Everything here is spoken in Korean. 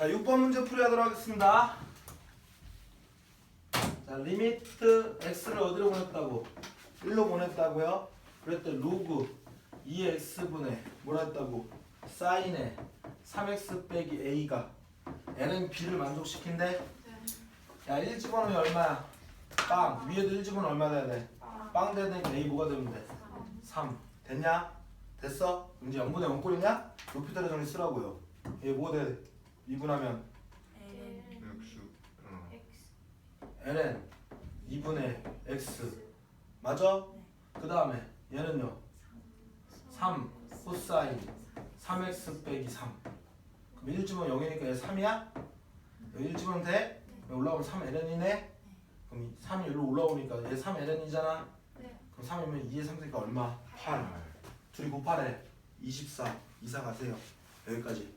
자, 6번 문제 풀이하도록 하겠습니다. 자, 리미트 x를 어디로 보냈다고? 1로 보냈다고요? 그랬더니 로그 2x분의 뭐라 했다고? 사인의 3x 빼기 a가 n은 b를 만족시킨대? 야, 1 집어넣으면 얼마야? 빵. 위에도 1 집어넣으면 얼마 돼야 돼? 빵 돼야 되니까 a 뭐가 되면 돼? 3. 됐냐? 됐어? 이제 0분의 0꼴이냐? 높이대로 정리 쓰라고요. 얘 뭐가 돼? 미분하면 육수 어. ln 2분의 x 맞아? 그 다음에 얘는요 3 코사인 3x 빼기 3 그럼 1 집으면 0이니까 얘 3이야? 여기 1 집으면 돼? 올라오면 3ln이네? 그럼 3이 여기로 올라오니까 얘 3ln이잖아? 그럼 3이면 2의 3세가 얼마? 8 둘이 곱하래 24 이사 가세요 여기까지